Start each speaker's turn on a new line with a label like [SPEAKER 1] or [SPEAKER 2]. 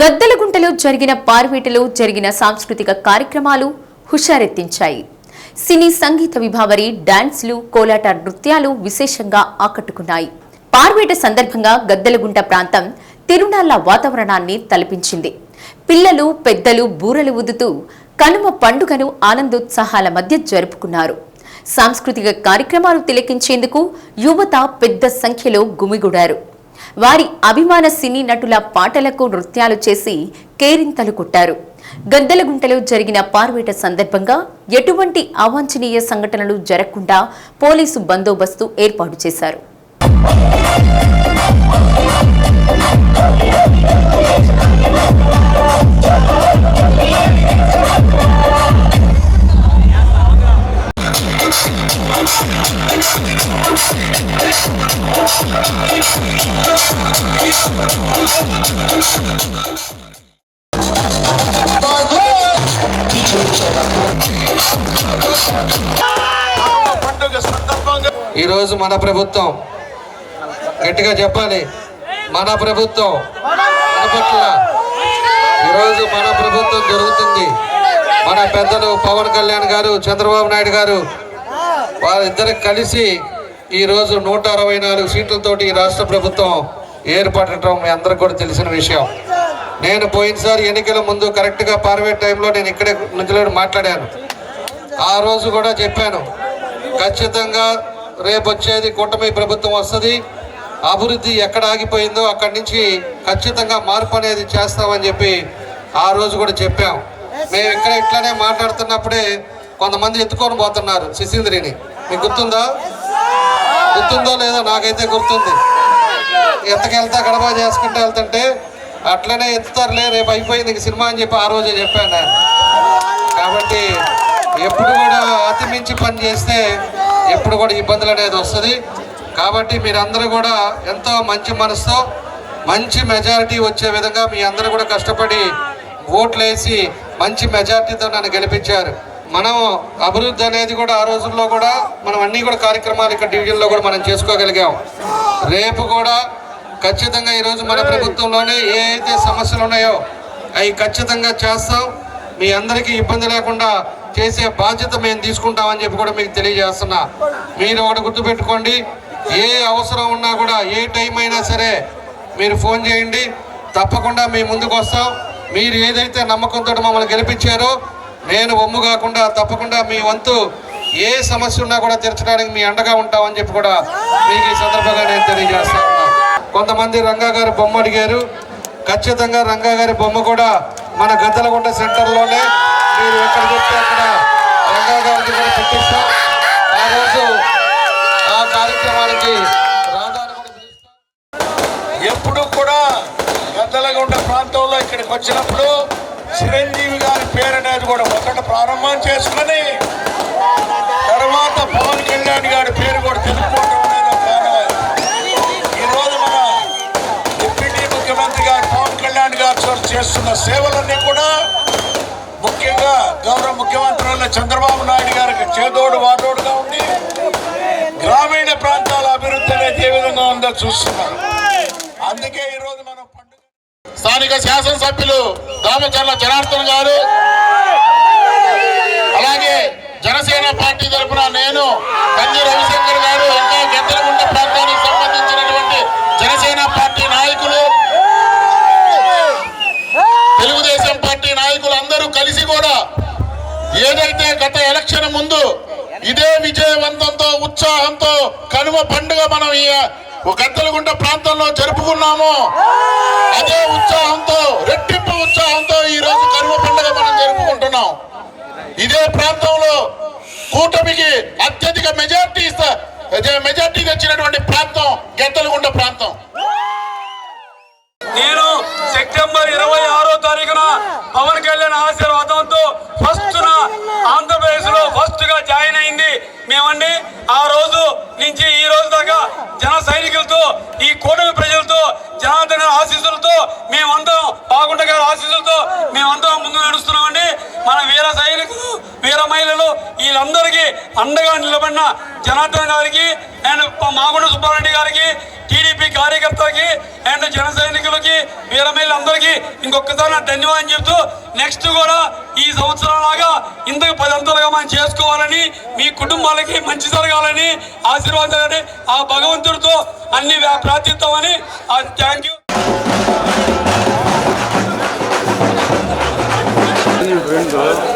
[SPEAKER 1] గద్దలగుంటలో జరిగిన పార్వేటలో జరిగిన సాంస్కృతిక కార్యక్రమాలు హుషారెత్తించాయి. సినీ సంగీత విభావరి డాన్స్లు కోలాట నృత్యాలు విశేషంగా ఆకట్టుకున్నాయి. పార్వేట సందర్భంగా గద్దలగుంట ప్రాంతం తిరునాళ్ళ వాతావరణాన్ని తలపించింది. పిల్లలు పెద్దలు బూరలు ఉదుతూ కనుమ పండుగను ఆనందోత్సాహాల మధ్య జరుపుకున్నారు. సాంస్కృతిక కార్యక్రమాలు తిలకించేందుకు యువత పెద్ద సంఖ్యలో గుమిగూడారు. వారి అభిమాన సినీ నటుల పాటలకు నృత్యాలు చేసి కేరింతలు కొట్టారు. గద్దలగుంటలో జరిగిన పార్వేట సందర్భంగా ఎటువంటి అవాంఛనీయ సంఘటనలు జరగకుండా పోలీసు బందోబస్తు ఏర్పాటు చేశారు.
[SPEAKER 2] పండుగ సందర్భంగా
[SPEAKER 3] ఈరోజు మన ప్రభుత్వం. గట్టిగా చెప్పాలి. మన ప్రభుత్వం. మన పట్ల ఈరోజు మన ప్రభుత్వం జరుగుతుంది. మన పెద్దలు పవన్ కళ్యాణ్ గారు చంద్రబాబు నాయుడు గారు వారిద్దరు కలిసి ఈరోజు నూట అరవై నాలుగు సీట్లతోటి ఈ రాష్ట్ర ప్రభుత్వం ఏర్పడటం మీ అందరికి కూడా తెలిసిన విషయం. నేను పోయినసారి ఎన్నికల ముందు కరెక్ట్గా పార్వేట్ టైంలో నేను ఇక్కడే నుంచి మాట్లాడాను. ఆ రోజు కూడా చెప్పాను ఖచ్చితంగా రేపు వచ్చేది కూటమి ప్రభుత్వం వస్తుంది అభివృద్ధి ఎక్కడ ఆగిపోయిందో అక్కడి నుంచి ఖచ్చితంగా మార్పు అనేది చేస్తామని చెప్పి ఆ రోజు కూడా చెప్పాం. మేము ఇక్కడ ఇట్లానే మాట్లాడుతున్నప్పుడే కొంతమంది ఎత్తుకొని పోతున్నారు శిశీంద్రిని. మీకు గుర్తుందా? గుర్తుందో లేదో నాకైతే గుర్తుంది. ఎత్తకెళ్తా గడప చేసుకుంటూ వెళ్తుంటే అట్లనే ఎత్తుతారులే రేపు అయిపోయింది ఇంక సినిమా అని చెప్పి ఆ రోజే చెప్పాను నేను. కాబట్టి ఎప్పుడు కూడా అతిమించి పని చేస్తే ఎప్పుడు కూడా ఇబ్బందులు అనేది వస్తుంది. కాబట్టి మీరందరూ కూడా ఎంతో మంచి మనసుతో మంచి మెజారిటీ వచ్చే విధంగా మీ అందరూ కూడా కష్టపడి ఓట్లేసి వేసి మంచి మెజారిటీతో నన్ను గెలిపించారు. మనం అభివృద్ధి అనేది కూడా ఆ రోజుల్లో కూడా మనం అన్ని కూడా కార్యక్రమాలు ఇక్కడ డివిజన్లో కూడా మనం చేసుకోగలిగాం. రేపు కూడా ఖచ్చితంగా ఈరోజు మన ప్రభుత్వంలోనే ఏ అయితే సమస్యలు ఉన్నాయో అవి ఖచ్చితంగా చేస్తాం. మీ అందరికీ ఇబ్బంది లేకుండా చేసే బాధ్యత మేము తీసుకుంటామని చెప్పి కూడా మీకు తెలియజేస్తున్నా. మీరు ఒకటి గుర్తుపెట్టుకోండి ఏ అవసరం ఉన్నా కూడా ఏ టైం అయినా సరే మీరు ఫోన్ చేయండి. తప్పకుండా మీ ముందుకు వస్తాం మీరు ఏదైతే నమ్మకంతో మమ్మల్ని గెలిపించారో నేను ఒమ్ము కాకుండా తప్పకుండా మీ వంతు ఏ సమస్య ఉన్నా కూడా తీర్చడానికి మీ అండగా ఉంటామని చెప్పి కూడా మీకు ఈ సందర్భంగా నేను తెలియజేస్తా కొంతమంది రంగా గారి బొమ్మ అడిగారు. ఖచ్చితంగా రంగా గారి బొమ్మ కూడా మన గద్దలగుంట సెంటర్లోనే మీరు ఎక్కడ చెప్తే అక్కడ రంగా గారికి కూడా పెట్టిస్తాం. ఆ రోజు ఆ కార్యక్రమానికి కూడా
[SPEAKER 2] ఎప్పుడు కూడా గద్దలగుంట ప్రాంతంలో ఇక్కడికి వచ్చినప్పుడు చిరంజీవి గారి పేరు అనేది కూడా మొదట ప్రారంభం చేసుకుని తర్వాత పవన్ కళ్యాణ్ గారి పేరు కూడా తెలుపుకోవడం అనేది ఈ రోజు మన డిప్యూటీ ముఖ్యమంత్రి గారు పవన్ కళ్యాణ్ గారు చేస్తున్న సేవలన్నీ కూడా ముఖ్యంగా గౌరవ ముఖ్యమంత్రి చంద్రబాబు నాయుడు గారికి చేదోడు వాదోడుగా ఉండి గ్రామీణ ప్రాంతాల అభివృద్ధి అనేది ఏ విధంగా ఉందో చూస్తున్నారు అందుకే స్థానిక శాసనసభ్యులు దామచర్ల జనార్దన్ గారు. అలాగే జనసేన పార్టీ తరఫున నేను కంది రవిశంకర్ గారు ఇంకా గెద్దలగుంట ప్రాంతానికి సంబంధించినటువంటి జనసేన పార్టీ నాయకులు తెలుగుదేశం పార్టీ నాయకులు అందరూ కలిసి కూడా ఏదైతే గత ఎలక్షన్ ముందు ఇదే విజయవంతంతో ఉత్సాహంతో కనుమ పండుగ మనం గద్దలగుంట ప్రాంతంలో జరుపుకున్నాము రెట్టింపు ఉత్సాహంతో ఈ రోజు కరువు పండుగ మనం జరుపుకుంటున్నాం. ఇదే ప్రాంతంలో కూటమికి అత్యధిక మెజార్టీ మెజార్టీ తెచ్చినటువంటి ప్రాంతం గెద్దలగుంట ప్రాంతం.
[SPEAKER 4] నేను సెప్టెంబర్ ఇరవై ఆరో తారీఖున పవన్ కళ్యాణ్ ఆశీర్వాదంతో ఫస్ట్ ఆంధ్రప్రదేశ్లో ఫస్ట్గా జాయిన్ అయింది మేమండి ఆ రోజు నుంచి ఈ రోజు దాకా జన సైనికులతో ఈ కూటమి ప్రజలతో జనార్దన ఆశీస్సులతో మేమందరం పాగుంట గారి ఆశీస్సులతో మేమందరం ముందు నడుస్తున్నామండి. మన వీర సైనికులు వీర మహిళలు వీళ్ళందరికీ అండగా నిలబడిన జనార్దన్ గారికి అండ్ మాగుండ సుబ్బారెడ్డి గారికి టీడీపీ కార్యకర్తలకి అండ్ జన సైనికులకి వీరమహిళలందరికీ మహిళలందరికీ ఇంకొకసారి నా ధన్యవాదం చెప్తూ నెక్స్ట్ కూడా ఈ సంవత్సరం లాగా ఇంతకు పదంతలుగా మనం చేసుకోవాలని మీ కుటుంబాలకి మంచి జరగాలని ఆశీర్వాదాలని ఆ భగవంతుడితో అన్ని ప్రార్థిస్తామని థ్యాంక్ యూ.
[SPEAKER 5] 오늘 그런 거